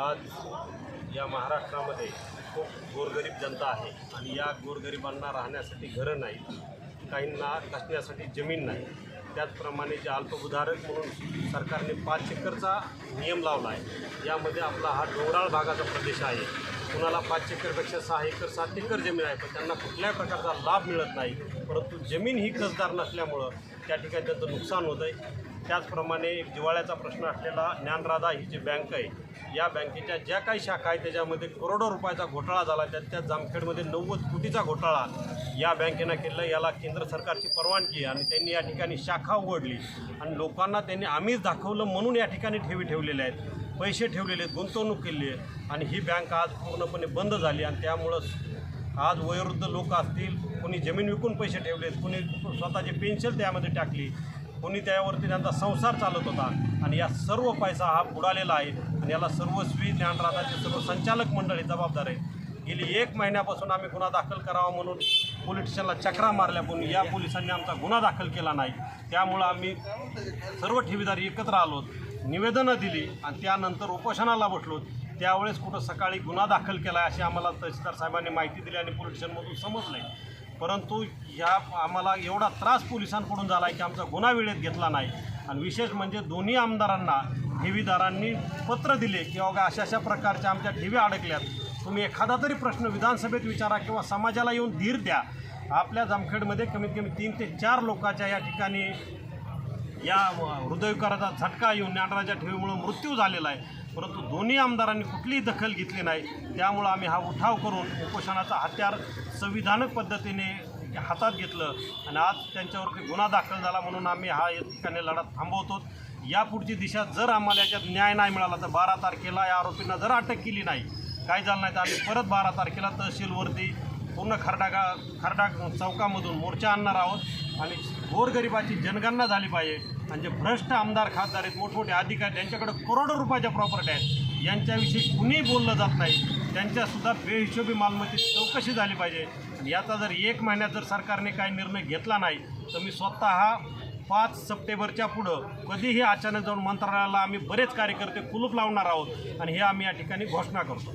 आज या महाराष्ट्रामध्ये खूप गोरगरीब जनता आहे आणि या गोरगरिबांना राहण्यासाठी घरं नाहीत काहींना कसण्यासाठी जमीन नाही. त्याचप्रमाणे जे अल्पभूधारक म्हणून सरकारने पाच एकरचा नियम लावला आहे. यामध्ये आपला हा डोंगराळ भागाचा प्रदेश आहे. कुणाला पाच एकरपेक्षा सहा एकर सात एकर जमीन आहे पण त्यांना कुठल्याही प्रकारचा लाभ मिळत नाही. परंतु जमीन ही कसदार नसल्यामुळं त्या ठिकाणी त्यांचं नुकसान होतं आहे त्याचप्रमाणे एक जिवाळ्याचा प्रश्न असलेला ज्ञानराधा ही जी बँक आहे या बँकेच्या ज्या काही शाखा आहेत त्याच्यामध्ये करोडो रुपयाचा घोटाळा झाला. त्यात त्या जामखेडमध्ये नव्वद कोटीचा घोटाळा या बँकेनं केलं. याला केंद्र सरकारची परवानगी आणि त्यांनी या ठिकाणी शाखा उघडली. आणि लोकांना त्यांनी आम्हीच दाखवलं म्हणून या ठिकाणी ठेवी ठेवलेल्या आहेत. पैसे ठेवलेले आहेत गुंतवणूक केली आहे. आणि ही बँक आज पूर्णपणे बंद झाली आणि त्यामुळं आज वयोवृद्ध लोक असतील कोणी जमीन विकून पैसे ठेवलेत कोणी स्वतःची पेन्शन त्यामध्ये टाकली. कोणी त्यावरती त्यांचा संसार चालत होता. आणि या सर्व पैसा हा बुडालेला आहे. आणि याला सर्वस्वी ज्ञानराधाचे सर्व संचालक मंडळी जबाबदार आहे गेली एक महिन्यापासून आम्ही गुन्हा दाखल करावा म्हणून पोलीस स्टेशनला चक्रा मारल्या पण या पोलिसांनी आमचा गुन्हा दाखल केला नाही. त्यामुळं आम्ही सर्व ठेवीदार एकत्र आलो. निवेदनं दिली आणि त्यानंतर उपोषणाला बसलो. त्यावेळेस कुठं सकाळी गुन्हा दाखल केला आहे अशी आम्हाला तहसीलदार साहेबांनी माहिती दिली आणि पोलीस स्टेशनमधून समजलं आहे परंतु ह्या आम्हाला एवढा त्रास पोलिसांकडून झाला आहे की आमचा गुन्हा वेळेत घेतला नाही. आणि विशेष म्हणजे दोन्ही आमदारांना ठेवीदारांनी पत्र दिले की अवघा अशा अशा प्रकारच्या आमच्या ठेवी अडकल्यात. तुम्ही एखादा तरी प्रश्न विधानसभेत विचारा किंवा समाजाला येऊन धीर द्या. आपल्या जामखेडमध्ये कमीत कमी तीन ते चार लोकांच्या या ठिकाणी या हृदयविकाराचा झटका येऊन ज्ञानराजा ठेवीमुळं मृत्यू झालेला आहे. परंतु दोन्ही आमदारांनी कुठलीही दखल घेतली नाही. त्यामुळं आम्ही हा उठाव करून उपोषणाचा हत्यार संविधानक पद्धतीने हातात घेतलं आणि आज त्यांच्यावरती गुन्हा दाखल झाला म्हणून आम्ही हा या ठिकाणी लढा थांबवतो. यापुढची दिशा जर आम्हाला याच्यात न्याय नाही मिळाला तर बारा तारखेला या आरोपींना जर अटक केली नाही काय झालं नाही तर आम्ही परत बारा तारखेला तहसीलवरती पूर्ण खरडागा खरडा चौकामधून मोर्चा आणणार आहोत. आणि गोरगरिबाची जनगणना झाली पाहिजे. आणि जे भ्रष्ट आमदार खासदार आहेत मोठमोठे अधिकारी त्यांच्याकडे करोडो रुपयाच्या प्रॉपर्टी आहेत. यांच्याविषयी कुणीही बोललं जात नाही. त्यांच्यासुद्धा बेहिशोबी मालमत्तेची चौकशी झाली पाहिजे. आणि याचा जर एक महिन्यात जर सरकारने काही निर्णय घेतला नाही तर मी स्वतः पाच सप्टेंबरच्या पुढं कधीही अचानक जाऊन मंत्रालयाला आम्ही बरेच कार्यकर्ते कुलूप लावणार आहोत. आणि हे आम्ही या ठिकाणी घोषणा करतो.